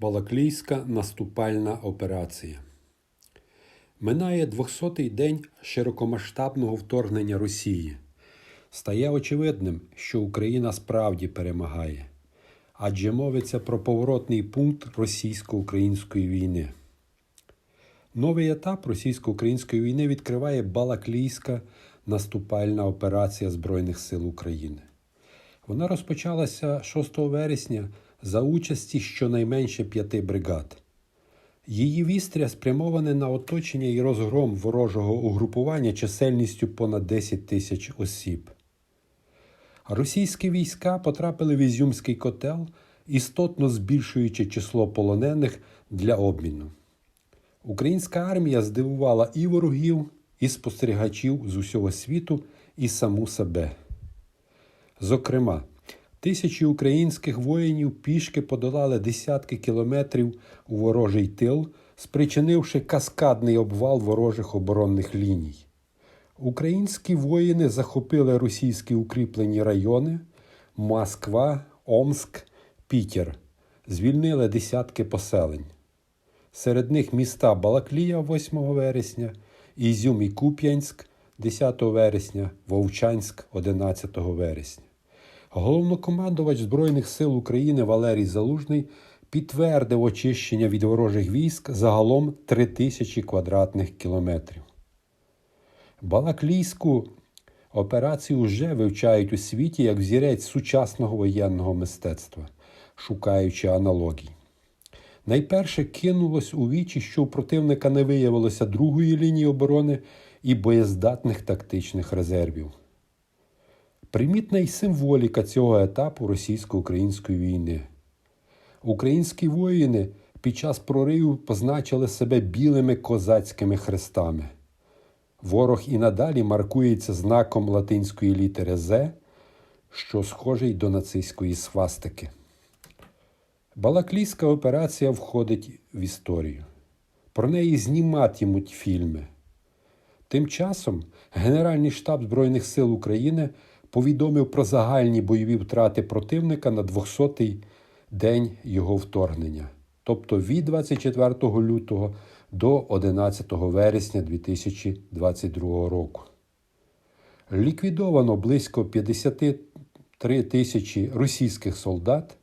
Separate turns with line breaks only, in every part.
Балаклійська наступальна операція. Минає 200-й день широкомасштабного вторгнення Росії. Стає очевидним, що Україна справді перемагає, адже мовиться про поворотний пункт російсько-української війни. Новий етап російсько-української війни відкриває Балаклійська наступальна операція Збройних сил України. Вона розпочалася 6 вересня за участі щонайменше п'яти бригад. Її вістря спрямоване на оточення і розгром ворожого угрупування чисельністю понад 10 тисяч осіб. Російські війська потрапили в Ізюмський котел, істотно збільшуючи число полонених для обміну. Українська армія здивувала і ворогів, і спостерігачів з усього світу, і саму себе. Зокрема, тисячі українських воїнів пішки подолали десятки кілометрів у ворожий тил, спричинивши каскадний обвал ворожих оборонних ліній. Українські воїни захопили російські укріплені райони Москва, Омск, Пітер, звільнили десятки поселень. Серед них міста Балаклія 8 вересня, Ізюм і Куп'янськ 10 вересня, Вовчанськ 11 вересня. Головнокомандувач Збройних сил України Валерій Залужний підтвердив очищення від ворожих військ загалом 3 тисячі квадратних кілометрів. Балаклійську операцію вже вивчають у світі як взірець сучасного воєнного мистецтва, шукаючи аналогій. Найперше кинулось у вічі, що у противника не виявилося другої лінії оборони і боєздатних тактичних резервів. Примітна й символіка цього етапу російсько-української війни. Українські воїни під час прориву позначили себе білими козацькими хрестами. Ворог і надалі маркується знаком латинської літери З, що схожий до нацистської свастики. Балаклійська операція входить в історію. Про неї зніматимуть фільми. Тим часом Генеральний штаб Збройних сил України повідомив про загальні бойові втрати противника на 200-й день його вторгнення, тобто від 24 лютого до 11 вересня 2022 року. Ліквідовано близько 53 тисячі російських солдат,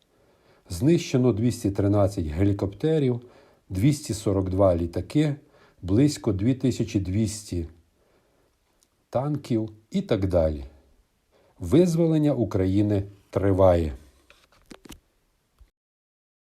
знищено 213 гелікоптерів, 242 літаки, близько 2200 танків і так далі. Визволення України триває.